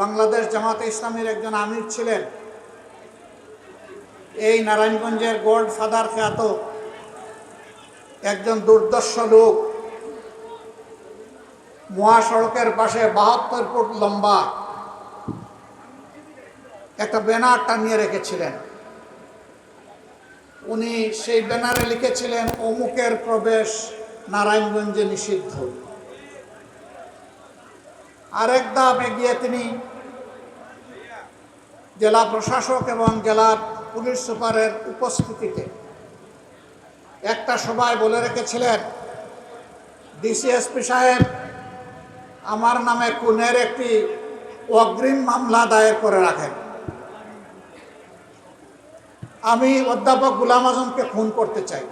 বাংলাদেশ জামাতে ইসলামের একজন আমির ছিলেন। এই নারায়ণগঞ্জের গোল্ড ফাদার খ্যাত একজন দুর্দর্শ লোক, মহাসড়কের পাশে বাহাত্তর ফুট লম্বা একটা ব্যানার টানিয়ে রেখেছিলেন। উনি সেই ব্যানারে লিখেছিলেন, অমুকের প্রবেশ নারায়ণগঞ্জে নিষিদ্ধ। আরেক ধাপ এগিয়ে তিনি জেলা প্রশাসক এবং জেলার পুলিশ সুপারের উপস্থিতিতে একটা সভায় বলে রেখেছিলেন, ডিসিএসপি সাহেব, আমার নামে খুনের একটি অগ্রিম মামলা দায়ের করে রাখেন। আমি অধ্যাপক গুলাম আজমকে খুন করতে চাই।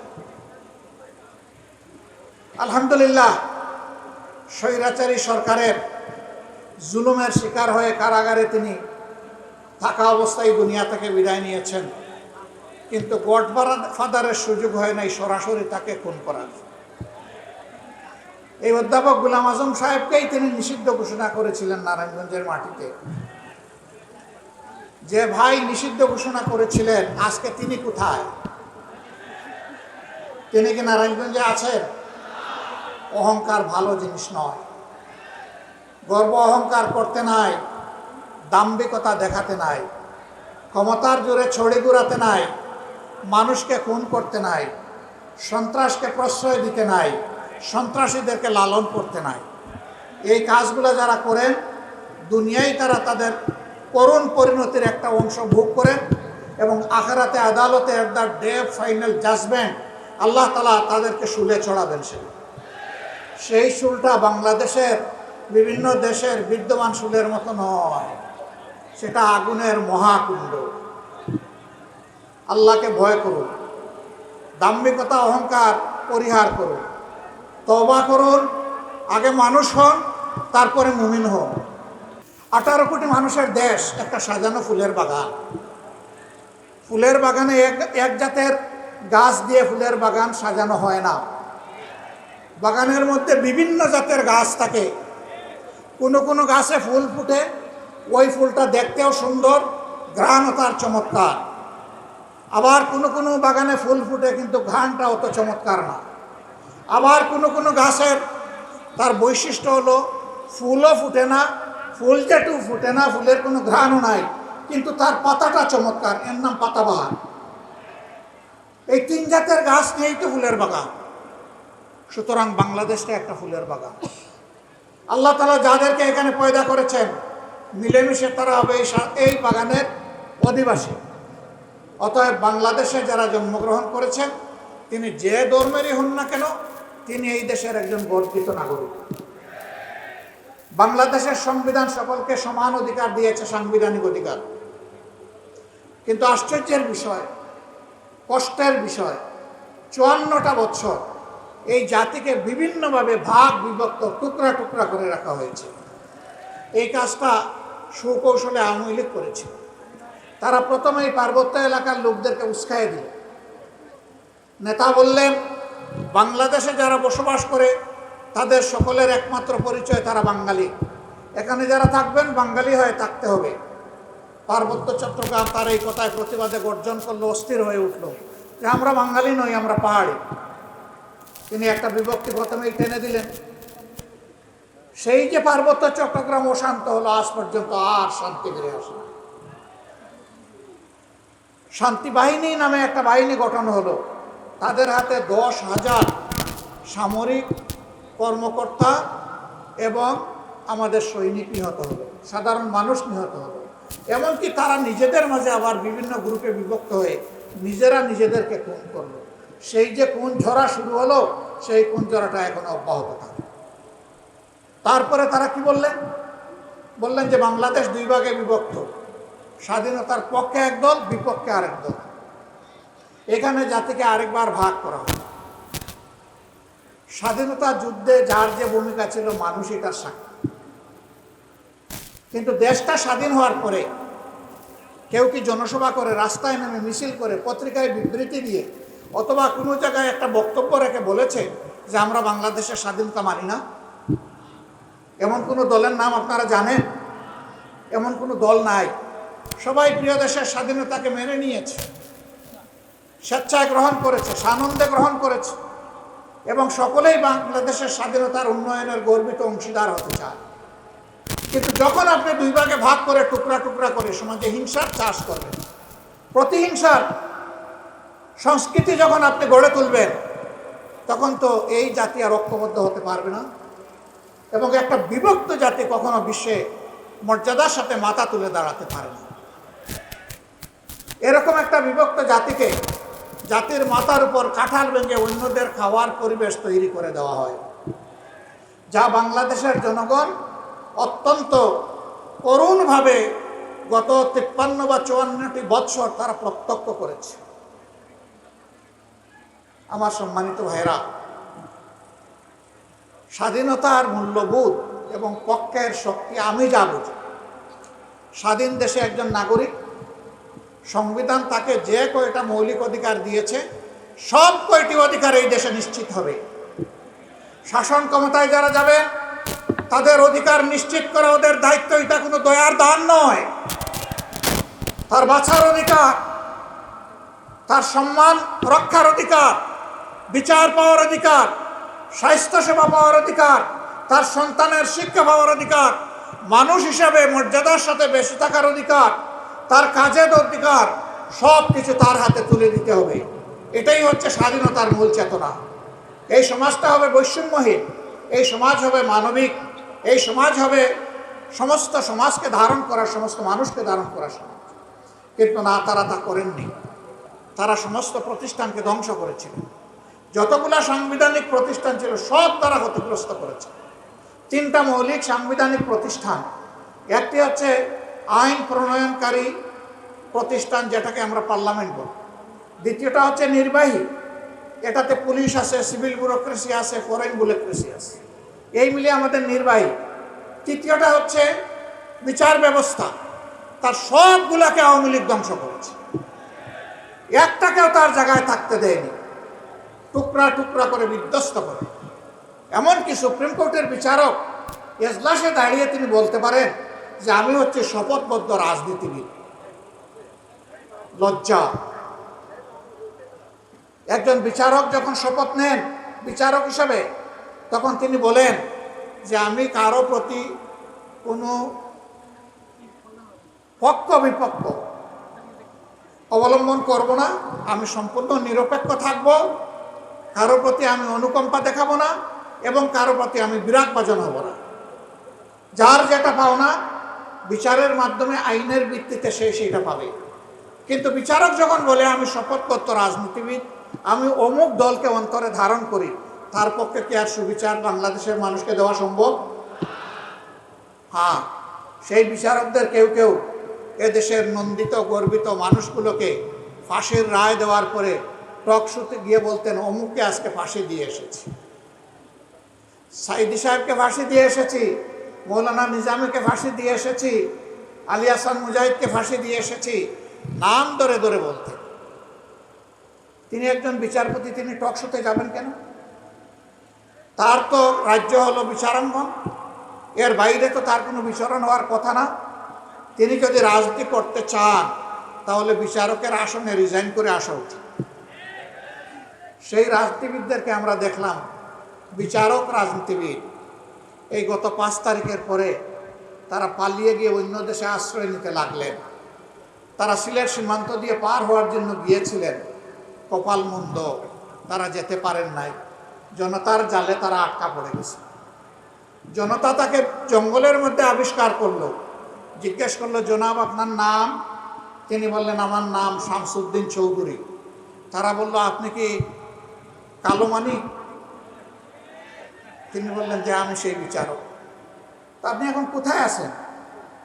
আলহামদুলিল্লাহ, স্বৈরাচারী সরকারের জুলুমের শিকার হয়ে কারাগারে তিনি থাকা অবস্থায় দুনিয়া থেকে বিদায় নিয়েছেন। কিন্তু গড ফাদারের সুযোগ হয় নাই সরাসরি তাকে খুন করার। এই অধ্যাপক গুলাম আজম সাহেবকেই তিনি নিষিদ্ধ ঘোষণা করেছিলেন নারায়ণগঞ্জের মাটিতে। যে ভাই নিষিদ্ধ ঘোষণা করেছিলেন, আজকে তিনি কোথায়? তিনি কি নারায়ণগঞ্জে আছেন? অহংকার ভালো জিনিস নয়। গর্ব অহংকার করতে নাই, দাম্ভিকতা দেখাতে নাই, ক্ষমতার জোরে ছড়ে ঘুরাতে নাই, মানুষকে খুন করতে নাই, সন্ত্রাসকে প্রশ্রয় দিতে নাই, সন্ত্রাসীদেরকে লালন করতে নাই। এই কাজগুলো যারা করেন, দুনিয়ায় তারা তাদের করুণ পরিণতির একটা অংশ ভোগ করেন এবং আখারাতে আদালতে at the day final judgment আল্লাহ তালা তাদেরকে শুলে চড়াবেন সে সেই শুলটা বাংলাদেশের বিভিন্ন দেশের বিদ্যমান শুলের মতো নয় সেটা আগুনের মহাকুণ্ড। আল্লাহকে ভয় করুন দাম্ভিকতা, অহংকার পরিহার করুন তবা করুন আগে মানুষ হন, তারপরে মুমিন হন আঠারো কোটি মানুষের দেশ একটা সাজানো ফুলের বাগান। ফুলের বাগানে এক এক জাতের গাছ দিয়ে ফুলের বাগান সাজানো হয় না। বাগানের মধ্যে বিভিন্ন জাতের গাছ থাকে। কোনো কোনো গাছে ফুল ফুটে, ওই ফুলটা দেখতেও সুন্দর, ঘ্রাণও তার চমৎকার। আবার কোনো কোনো বাগানে ফুল ফুটে, কিন্তু ঘ্রাণটা অত চমৎকার না। আবার কোনো কোনো গাছের তার বৈশিষ্ট্য হলো, ফুলও ফুটে না, ফুল যেটু ফুটে না, ফুলের কোনো ঘ্রাণও নাই, কিন্তু তার পাতাটা চমৎকার, এর নাম পাতাবাহার। এই তিন জাতের গাছ নিয়েই তো ফুলের বাগান। সুতরাং বাংলাদেশটা একটা ফুলের বাগান। আল্লাহ তালা যাদেরকে এখানে পয়দা করেছেন, মিলেমিশে তারা হবে এই বাগানের অধিবাসী। অতএব বাংলাদেশে যারা জন্মগ্রহণ করেছেন, তিনি যে ধর্মেরই হন না কেন, তিনি এই দেশের একজন গর্বিত নাগরিক। বাংলাদেশের সংবিধান সকলকে সমান অধিকার দিয়েছে, সাংবিধানিক অধিকার। কিন্তু আশ্চর্যের বিষয়, কষ্টের বিষয়, চুয়ান্নটা বছর এই জাতিকে বিভিন্নভাবে ভাগ, বিভক্ত, টুকরা টুকরা করে রাখা হয়েছে। এই কাজটা সুকৌশলে আওয়ামী লীগ করেছে। তারা প্রথমে এই পার্বত্য এলাকার লোকদেরকে উস্কাই দিল। নেতা বললেন, বাংলাদেশে যারা বসবাস করে, তাদের সকলের একমাত্র পরিচয় তারা বাঙালি। এখানে যারা থাকবেন, বাঙালি হয়ে থাকতে হবে। পার্বত্য চট্টগ্রাম তার এই কথায় প্রতিবাদে গর্জন করল, অস্থির হয়ে উঠল যে, আমরা বাঙালি নই, আমরা পাহাড়ি। তিনি একটা বিভক্তি প্রথমেই টেনে দিলেন। সেই যে পার্বত্য চট্টগ্রাম অশান্ত হলো, আজ পর্যন্ত আর শান্তি ফিরে আসে শান্তি বাহিনী নামে একটা বাহিনী গঠন হলো। তাদের হাতে দশ হাজার সামরিক কর্মকর্তা এবং আমাদের সৈনিক নিহত হলো, সাধারণ মানুষ নিহত হলো। এমনকি তারা নিজেদের মাঝে আবার বিভিন্ন গ্রুপে বিভক্ত হয়ে নিজেরা নিজেদেরকে খুন করল। সেই যে কোন ঝরা শুরু হলো, সেই কোন ঝরাটা এখন অব্যাহত থাকে। তারপরে তারা কি বললেন? বললেন যে বাংলাদেশ দুই ভাগে বিভক্ত। স্বাধীনতার পক্ষে একদল বিপক্ষে আরেক দল। এখানে জাতিকে আরেকবার ভাগ করা হবে স্বাধীনতা যুদ্ধে যার যে ভূমিকা ছিল, মানুষই তার সাক্ষী। কিন্তু দেশটা স্বাধীন হওয়ার পরে কেউ কি জনসভা করে, রাস্তায় নেমে মিছিল করে, পত্রিকায় বিবৃতি দিয়ে অথবা কোনো জায়গায় একটা বক্তব্য রেখে বলেছে যে আমরা বাংলাদেশের স্বাধীনতা মানি না। এমন কোনো দলের নাম আপনারা জানেন? এমন কোনো দল নাই। সবাই প্রিয় দেশের স্বাধীনতাকে মেনে নিয়েছে। স্বেচ্ছায় গ্রহণ করেছে, সানন্দে গ্রহণ করেছে এবং সকলেই বাংলাদেশের স্বাধীনতার উন্নয়নের গর্বিত অংশীদার হতে চায়। কিন্তু যখন আপনি দুই ভাগে ভাগ করে টুকরা টুকরা করে সমাজে হিংসার চাষ করবেন, প্রতিহিংসার সংস্কৃতি যখন আপনি গড়ে তুলবেন, তখন তো এই জাতি আর ঐক্যবদ্ধ হতে পারবে না। এবং একটা বিভক্ত জাতি কখনো বিশ্বে মর্যাদার সাথে মাথা তুলে দাঁড়াতে পারে না। এরকম একটা বিভক্ত জাতিকে জাতির মাথার উপর কাঁঠাল ভেঙে অন্যদের খাওয়ার পরিবেশ তৈরি করে দেওয়া হয়, যা বাংলাদেশের জনগণ অত্যন্ত করুণভাবে গত তিপ্পান্ন বা চুয়ান্নটি বৎসর তারা প্রত্যক্ষ করেছে। আমার সম্মানিত ভাইরা স্বাধীনতার মূল্যবোধ এবং পক্ষের শক্তি আমি যা বুঝি। স্বাধীন দেশে একজন নাগরিক, সংবিধান তাকে যে কয়টা মৌলিক অধিকার দিয়েছে, সব কয়টি অধিকার এই দেশে নিশ্চিত হবে। শাসন ক্ষমতায় যারা যাবে, তাদের অধিকার নিশ্চিত করা ওদের দায়িত্ব, এটা কোনো দয়ার দান নয়। তার বাছার অধিকার, তার সম্মান রক্ষার অধিকার বিচার পাওয়ার অধিকার স্বাস্থ্যসেবা পাওয়ার অধিকার, তার সন্তানের শিক্ষা পাওয়ার অধিকার, মানুষ হিসাবে মর্যাদার সাথে বেঁচে থাকার অধিকার, তার কাজের অধিকার সব কিছু তার হাতে তুলে দিতে হবে। এটাই হচ্ছে স্বাধীনতার মূল চেতনা। এই সমাজটা হবে বৈষম্যহীন, এই সমাজ হবে মানবিক, এই সমাজ হবে সমস্ত সমাজকে ধারণ করার সমস্ত মানুষকে ধারণ করার সমাজ। কিন্তু না, তারা তা করেননি। তারা সমস্ত প্রতিষ্ঠানকে ধ্বংস করেছিল। যতগুলা সাংবিধানিক প্রতিষ্ঠান ছিল, সব তারা ক্ষতিগ্রস্ত করেছে। তিনটা মৌলিক সাংবিধানিক প্রতিষ্ঠান। একটি হচ্ছে আইন প্রণয়নকারী প্রতিষ্ঠান, যেটাকে আমরা পার্লামেন্ট বলি। দ্বিতীয়টা হচ্ছে নির্বাহী। এটাতে পুলিশ আছে, সিভিল ব্যুরোক্রেসি আছে, ফরেন ব্যুরোক্রেসি আছে। এই মিলিয়ে আমাদের নির্বাহী। তৃতীয়টা হচ্ছে বিচার ব্যবস্থা। তার সবগুলাকে আওয়ামী লীগ ধ্বংস করেছে। একটাকেও তার জায়গায় থাকতে দেয়নি। টুকরা টুকরা করে বিধ্বস্ত করে। এমনকি সুপ্রিম কোর্টের বিচারক এজলাসে দাঁড়িয়ে তিনি বলতে পারেন যে, আমি হচ্ছে শপথবদ্ধ রাজনীতিবিদ। লজ্জা। একজন বিচারক যখন শপথ নেন, বিচারক হিসাবে, তখন তিনি বলেন যে, আমি কারও প্রতি কোনো পক্ষ বিপক্ষ অবলম্বন করব না। আমি সম্পূর্ণ নিরপেক্ষ থাকব। কারও প্রতি আমি অনুকম্পা দেখাবো না এবং কারও প্রতি আমি বিরাট বাজন হব না। যার যেটা পাওনা বিচারের মাধ্যমে আইনের ভিত্তিতে সে সেটা পাবে। কিন্তু বিচারক যখন বলে, আমি শপথপত্র রাজনীতিবিদ, আমি অমুক দলকে অন্তরে ধারণ করি, তার পক্ষে কি আর সুবিচার বাংলাদেশের মানুষকে দেওয়া সম্ভব? হ্যাঁ সেই বিচারকদের কেউ কেউ এদেশের নন্দিত, গর্বিত মানুষগুলোকে ফাঁসির রায় দেওয়ার পরে টকশুতে গিয়ে বলতেন, অমুককে আজকে ফাঁসি দিয়ে এসেছি। সাইদি সাহেবকে ফাঁসি দিয়ে এসেছি, মৌলানা নিজামীকে ফাঁসি দিয়ে এসেছি, আলী হাসান মুজাহিদকে ফাঁসি দিয়ে এসেছি, নাম ধরে ধরে বলতেন। তিনি একজন বিচারপতি, তিনি টক টকশোতে যাবেন কেন? তার তো রাজ্য হলো বিচারাঙ্গন, এর বাইরে তো তার কোনো বিচরণ হওয়ার কথা না। তিনি যদি রাজনীতি করতে চান, তাহলে বিচারকের আসনে রিজাইন করে আসা উচিত। সেই রাজনীতিবিদদেরকে আমরা দেখলাম, বিচারক রাজনীতিবিদ। এই গত পাঁচ তারিখের পরে তারা পালিয়ে গিয়ে অন্য দেশে আশ্রয় নিতে লাগলেন। তারা সিলেট সীমান্ত দিয়ে পার হওয়ার জন্য গিয়েছিলেন। কপাল মন্দ, তারা যেতে পারেন নাই। জনতার জালে তারা আটকা পড়ে গেছে। জনতা তাকে জঙ্গলের মধ্যে আবিষ্কার করল। জিজ্ঞেস করল, জনাব, আপনার নাম? তিনি বললেন, আমার নাম শামসুদ্দিন চৌধুরী। তারা বলল, আপনি কি কালো মানিক? তিনি বললেন, যে, আমি সেই বিচারক। তা আপনি এখন কোথায় আছেন?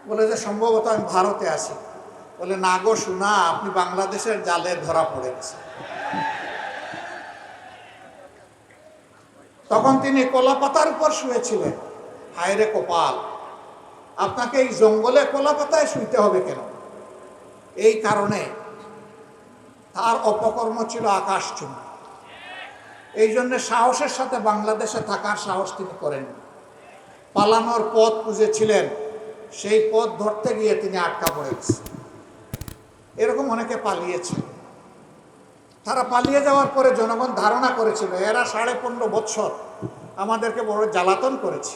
বলে যে, সম্ভবত আমি ভারতে আছি। বলে, না গো, শোনা, আপনি বাংলাদেশের জালে ধরা পড়ে গেছেন। তখন তিনি কলাপাতার উপর শুয়েছিলেন। হায়রে কপাল, আপনাকে এই জঙ্গলে কলাপাতায় শুইতে হবে কেন? এই কারণে তার অপকর্ম ছিল আকাশ চুম্বি এই জন্য সাহসের সাথে বাংলাদেশে থাকার সাহস তিনি করেন পালানোর পথ খুঁজেছিলেন, সেই পথ ধরতে গিয়ে তিনি আটকা পড়ে গেছে এরকম অনেকে পালিয়েছে তারা পালিয়ে যাওয়ার পরে জনগণ ধারণা করেছিল, এরা সাড়ে পনেরো বৎসর আমাদেরকে বড় জ্বালাতন করেছে।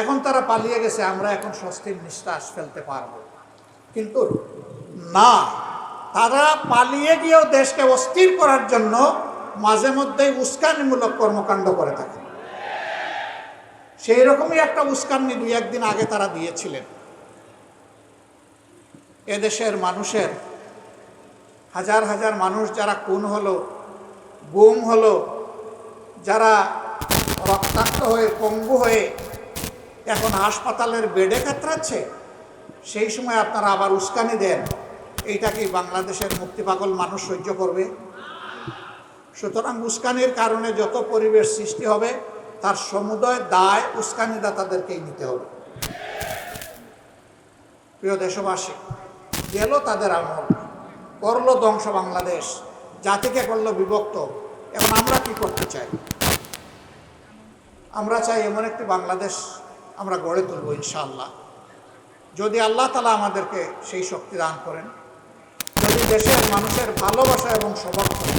এখন তারা পালিয়ে গেছে, আমরা এখন স্বস্তির নিঃশ্বাস ফেলতে পারব। কিন্তু না, তারা পালিয়ে গিয়েও দেশকে অস্থির করার জন্য মাঝে মধ্যেই উস্কানিমূলক কর্মকাণ্ড করে থাকে। সেই রকমই একটা উস্কানি দুই একদিন আগে তারা দিয়েছিলেন। এদেশের মানুষের হাজার হাজার মানুষ যারা খুন হলো, গুম হলো, যারা রক্তাক্ত হয়ে, পঙ্গু হয়ে এখন হাসপাতালের বেডে কাতরাচ্ছে, সেই সময় আপনারা আবার উস্কানি দেন। এইটা কি বাংলাদেশের মুক্তিপাগল মানুষ সহ্য করবে? সুতরাং উস্কানির কারণে যত পরিবেশ সৃষ্টি হবে, তার সমুদয় দায় উস্কানিদাতাদেরকেই নিতে হবে। প্রিয় দেশবাসী, গেল তাদের আমল, করল ধ্বংস বাংলাদেশ, জাতিকে করল বিভক্ত। এখন আমরা কি করতে চাই? আমরা চাই এমন একটি বাংলাদেশ আমরা গড়ে তুলব ইনশাআল্লাহ। যদি আল্লাহ তালা আমাদেরকে সেই শক্তি দান করেন, যদি দেশের মানুষের ভালোবাসা এবং সমর্থন